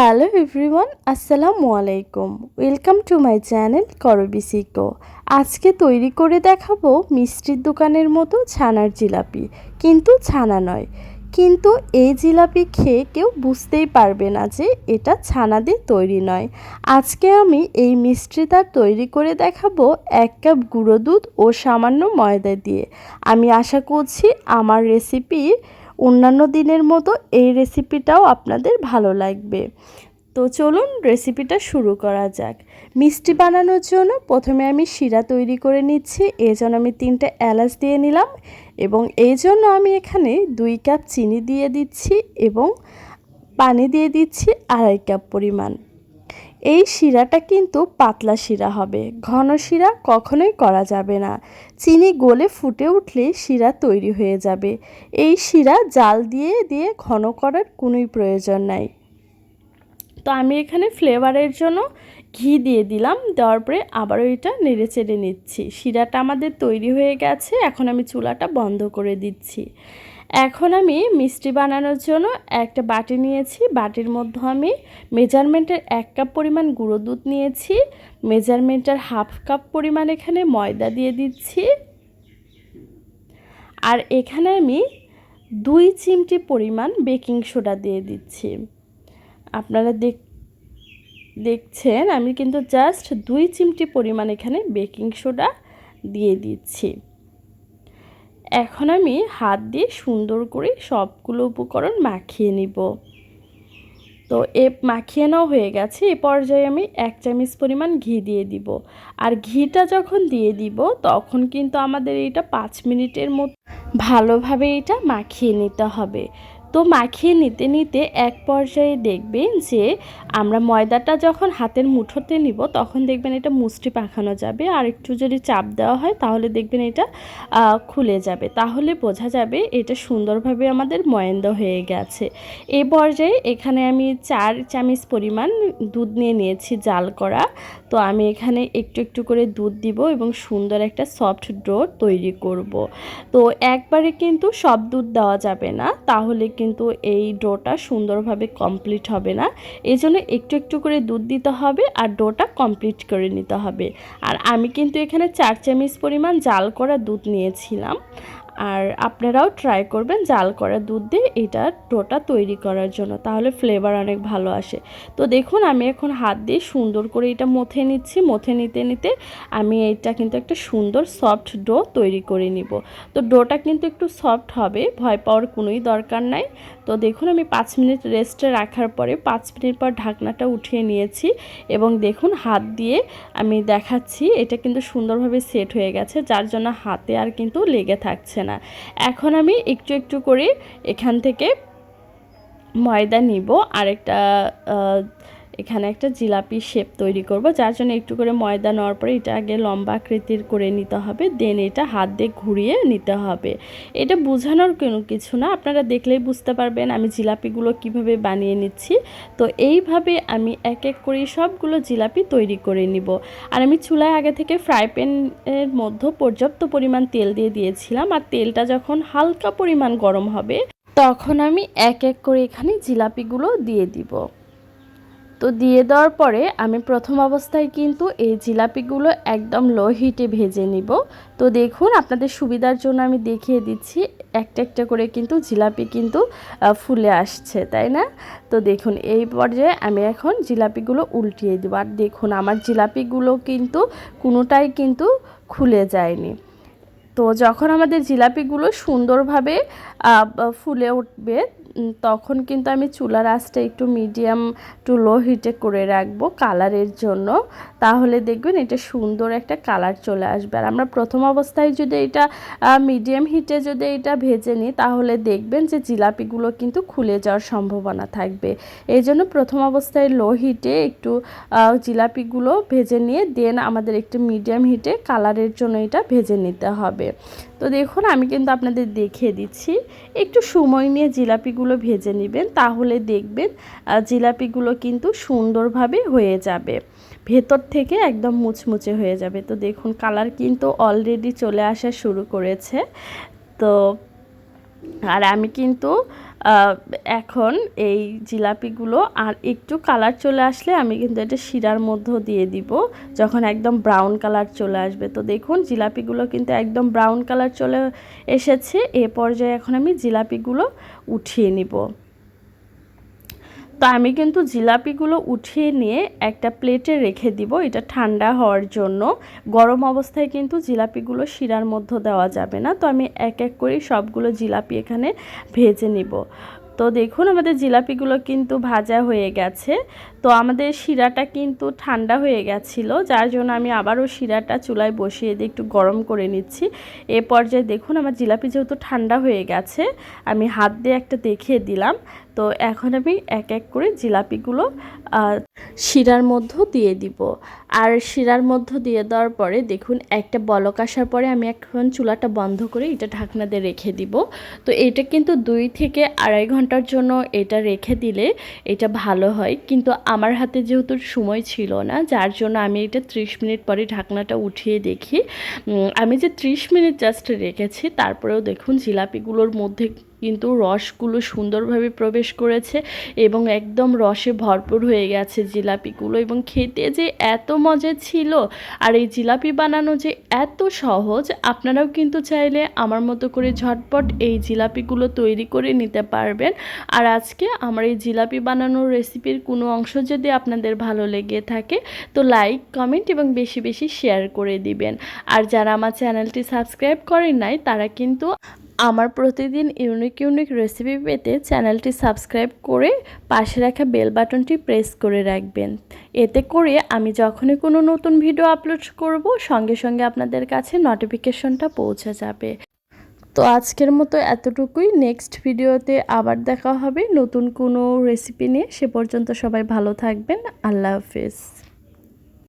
Hello everyone আসসালামু আলাইকুম welcome to my channel করবি করবিসিকো আজকে তৈরি করে দেখাবো মিষ্টির দোকানের মতো ছানার জিলাপি। কিন্তু ছানা নয়। কিন্তু এই জিলাপি খেয়ে কেউ বুঝতেই পারবে না যে এটা ছানা দিয়ে তৈরি নয়। আজকে আমি এই মিষ্টিটা তৈরি করে দেখাবো এক কাপ গুঁড়ো দুধ ও সামান্য ময়দা দিয়ে। আমি আশা করছি আমার রেসিপি অন্যান্য দিনের মতো এই রেসিপিটাও আপনাদের ভালো লাগবে। তো চলুন রেসিপিটা শুরু করা যাক। মিষ্টি বানানোর জন্য প্রথমে আমি শিরা তৈরি করে নিচ্ছি এই জন্য আমি তিনটে এলাচ দিয়ে নিলাম এবং এই জন্য আমি এখানে দুই কাপ চিনি দিয়ে দিচ্ছি এবং পানি দিয়ে দিচ্ছি আড়াই কাপ পরিমাণ। এই শিরাটা কিন্তু পাতলা শিরা হবে। ঘন শিরা কখনোই করা যাবে না। চিনি গলে ফুটে উঠলে শিরা তৈরি হয়ে যাবে। এই শিরা জাল দিয়ে দিয়ে ঘন করার কোনোই প্রয়োজন নাই। তো আমি এখানে ফ্লেভারের জন্য ঘি দিয়ে দিলাম। দেওয়ার পরে আবারও এটা নেড়ে চেড়ে নিচ্ছি। শিরাটা আমাদের তৈরি হয়ে গেছে। এখন আমি চুলাটা বন্ধ করে দিচ্ছি। এখন আমি মিষ্টি বানানোর জন্য একটা বাটি নিয়েছি। বাটির মধ্যে আমি মেজারমেন্টের এক কাপ পরিমাণ গুঁড়ো দুধ নিয়েছি। মেজারমেন্টের হাফ কাপ পরিমাণ এখানে ময়দা দিয়ে দিচ্ছি। আর এখানে আমি দুই চিমটি পরিমাণ বেকিং সোডা দিয়ে দিচ্ছি। আপনারা দেখ, দেখছেন, আমি কিন্তু জাস্ট দুই চিমটি পরিমাণ এখানে বেকিং সোডা দিয়ে দিচ্ছি। এখন আমি হাত দিয়ে সুন্দর করে সবগুলো উপকরণ মাখিয়ে নিব। তো এ মাখিয়ে নেওয়া হয়ে গেছে। এ পর্যায়ে আমি এক চামচ পরিমাণ ঘি দিয়ে দিব। আর ঘিটা যখন দিয়ে দিব, তখন কিন্তু আমাদের এটা পাঁচ মিনিটের মতো ভালোভাবে এটা মাখিয়ে নিতে হবে। তো মাখিয়ে নিতে নিতে এক পর্যায়ে দেখবেন যে আমরা ময়দাটা যখন হাতের মুঠোতে নিব, তখন দেখবেন এটা মুষ্টি পাখানো যাবে। আর একটু যদি চাপ দেওয়া হয়, তাহলে দেখবেন এটা খুলে যাবে। তাহলে বোঝা যাবে এটা সুন্দরভাবে আমাদের ময়ন্দ হয়ে গেছে। এ পর্যায়ে এখানে আমি চার চামচ পরিমাণ দুধ নিয়ে নিয়েছি জাল করা। তো আমি এখানে একটু একটু করে দুধ দিব এবং সুন্দর একটা সফট ডো তৈরি করব। তো একবারে কিন্তু সব দুধ দেওয়া যাবে না। তাহলে কিন্তু এই ডোটা সুন্দরভাবে কমপ্লিট হবে না। এই জন্য একটু একটু করে দুধ দিতে হবে আর ডোটা কমপ্লিট করে নিতে হবে। আর আমি কিন্তু এখানে চার চামচ পরিমাণ জাল করা দুধ নিয়েছিলাম। আর আপনারাও ট্রাই করবেন জাল করা দুধ দিয়ে এটা ডোটা তৈরি করার জন্য, তাহলে ফ্লেভার অনেক ভালো আসে। তো দেখুন, আমি এখন হাত দিয়ে সুন্দর করে এটা মথে নিচ্ছি, মথে নিতে নিতে আমি এটা কিন্তু একটা সুন্দর সফট ডো তৈরি করে নিব। তো ডোটা কিন্তু একটু সফট হবে, ভয় পাওয়ার কোনোই দরকার নাই। তো দেখুন, আমি পাঁচ মিনিট রেস্টে রাখার পরে পাঁচ মিনিট পর ঢাকনাটা উঠিয়ে নিয়েছি এবং দেখুন, হাত দিয়ে আমি দেখাচ্ছি, এটা কিন্তু সুন্দরভাবে সেট হয়ে গেছে, যার জন্য হাতে আর কিন্তু লেগে থাকছে না। এখন আমি একটু একটু করে এখান থেকে ময়দা নিব। আরেকটা এখানে একটা জিলাপি শেপ তৈরি করব, যার জন্য একটু করে ময়দা নেওয়ার পরে এটা আগে লম্বা আকৃতির করে নিতে হবে দেন এটা হাত দিয়ে ঘুরিয়ে নিতে হবে। এটা বোঝানোর কোনো কিছু না, আপনারা দেখলেই বুঝতে পারবেন আমি জিলাপিগুলো কীভাবে বানিয়ে নিচ্ছি। তো এইভাবে আমি এক এক করে সবগুলো জিলাপি তৈরি করে নিব। আর আমি চুলায় আগে থেকে ফ্রাই প্যানের মধ্যে পর্যাপ্ত পরিমাণ তেল দিয়ে দিয়েছিলাম, আর তেলটা যখন হালকা পরিমাণ গরম হবে, তখন আমি এক এক করে এখানে জিলাপিগুলো দিয়ে দিব। তো দিয়ে দেওয়ার পরে আমি প্রথম অবস্থায় কিন্তু এই জিলাপিগুলো একদম লো হিটে ভেজে নিব। তো দেখুন, আপনাদের সুবিধার জন্য আমি দেখিয়ে দিচ্ছি, একটা একটা করে কিন্তু জিলাপি কিন্তু ফুলে আসছে, তাই না? তো দেখুন, এই পর্যায়ে আমি এখন জিলাপিগুলো উল্টিয়ে দেবো। আর দেখুন, আমার জিলাপিগুলো কিন্তু কোনোটাই কিন্তু খুলে যায়নি। তো যখন আমাদের জিলাপিগুলো সুন্দরভাবে ফুলে উঠবে তখন কিন্তু আমি চুলার আঁচটা একটু মিডিয়াম টু লো হিটে করে রাখব কালারের জন্য। তাহলে দেখবেন এটা সুন্দর একটা কালার চলে আসবে। আর আমরা প্রথম অবস্থায় যদি এটা মিডিয়াম হিটে যদি এটা ভেজে নিই, তাহলে দেখবেন যে জিলাপিগুলো কিন্তু খুলে যাওয়ার সম্ভাবনা থাকবে। এই জন্য প্রথম অবস্থায় লো হিটে একটু জিলাপিগুলো ভেজে নিয়ে দেন আমাদের একটু মিডিয়াম হিটে কালারের জন্য এটা ভেজে নিতে হবে। তো দেখুন, আমি কিন্তু আপনাদের দেখিয়ে দিচ্ছি। একটু সময় নিয়ে জিলাপিগুলো ভেজে নেবেন, তাহলে দেখবেন জিলাপিগুলো কিন্তু সুন্দরভাবে হয়ে যাবে। ভেতর থেকে একদম মুচমুচে হয়ে যাবে। তো দেখুন, কালার কিন্তু অলরেডি চলে আসা শুরু করেছে। তো আর আমি কিন্তু এখন এই জিলাপিগুলো আর একটু কালার চলে আসলে আমি কিন্তু এটা শিরার মধ্যে দিয়ে দিব, যখন একদম ব্রাউন কালার চলে আসবে। তো দেখুন, জিলাপিগুলো কিন্তু একদম ব্রাউন কালার চলে এসেছে, এ পর্যায়ে এখন আমি জিলাপিগুলো উঠিয়ে নিব। তো আমি কিন্তু জিলাপিগুলো উঠিয়ে নিয়ে একটা প্লেটে রেখে দিব, এটা ঠান্ডা হওয়ার জন্য। গরম অবস্থায় কিন্তু জিলাপিগুলো শিরার মধ্যে দেওয়া যাবে না, তো আমি এক এক করে সবগুলো জিলাপি এখানে ভেজে নিব। তো দেখুন, আমাদের জিলাপিগুলো কিন্তু ভাজা হয়ে গেছে। তো আমাদের শিরাটা কিন্তু ঠান্ডা হয়ে গেছিল, যার জন্য আমি আবারও শিরাটা চুলায় বসিয়ে দিয়ে একটু গরম করে নিচ্ছি। এ পর্যায়ে দেখুন, আমার জিলাপি যেহেতু ঠান্ডা হয়ে গেছে, আমি হাত দিয়ে একটা দেখিয়ে দিলাম। তো এখন আমি এক এক করে জিলাপিগুলো শিরার মধ্য দিয়ে দিব। আর শিরার মধ্য দিয়ে দেওয়ার পরে দেখুন, একটা বলক আসার পরে আমি এখন চুলাটা বন্ধ করে এটা ঢাকনা দিয়ে রেখে দিব। তো এটা কিন্তু দুই থেকে আড়াই ঘণ্টার জন্য এটা রেখে দিলে এটা ভালো হয়। কিন্তু আমার হাতে যেহেতু সময় ছিল না, যার জন্য আমি এটা ত্রিশ মিনিট পরে ঢাকনাটা উঠিয়ে দেখি। আমি যে ত্রিশ মিনিট জাস্ট রেখেছি, তারপরেও দেখুন জিলাপিগুলোর মধ্যে কিন্তু রসগুলো সুন্দরভাবে প্রবেশ করেছে এবং একদম রসে ভরপুর হয়ে গেছে জিলাপিগুলো এবং খেতে যে এত মজা ছিল আর এই জিলাপি বানানো যে এত সহজ, আপনারাও কিন্তু চাইলে আমার মতো করে ঝটপট এই জিলাপিগুলো তৈরি করে নিতে পারবেন। আর আজকে আমার এই জিলাপি বানানোর রেসিপির কোনো অংশ যদি আপনাদের ভালো লেগে থাকে, তো লাইক, কমেন্ট এবং বেশি বেশি শেয়ার করে দিবেন। আর যারা আমার চ্যানেলটি সাবস্ক্রাইব করেন নাই, তারা কিন্তু আমার প্রতিদিন ইউনিক ইউনিক রেসিপি পেতে চ্যানেলটি সাবস্ক্রাইব করে পাশে রাখা বেল বাটনটি প্রেস করে রাখবেন। এতে করে আমি যখনই কোনো নতুন ভিডিও আপলোড করব, সঙ্গে সঙ্গে আপনাদের কাছে নোটিফিকেশনটা পৌঁছে যাবে। তো আজকের মতো এতটুকুই। নেক্সট ভিডিওতে আবার দেখা হবে। নতুন কোনো রেসিপি নিয়ে। সে পর্যন্ত সবাই ভালো থাকবেন। আল্লাহ হাফিজ।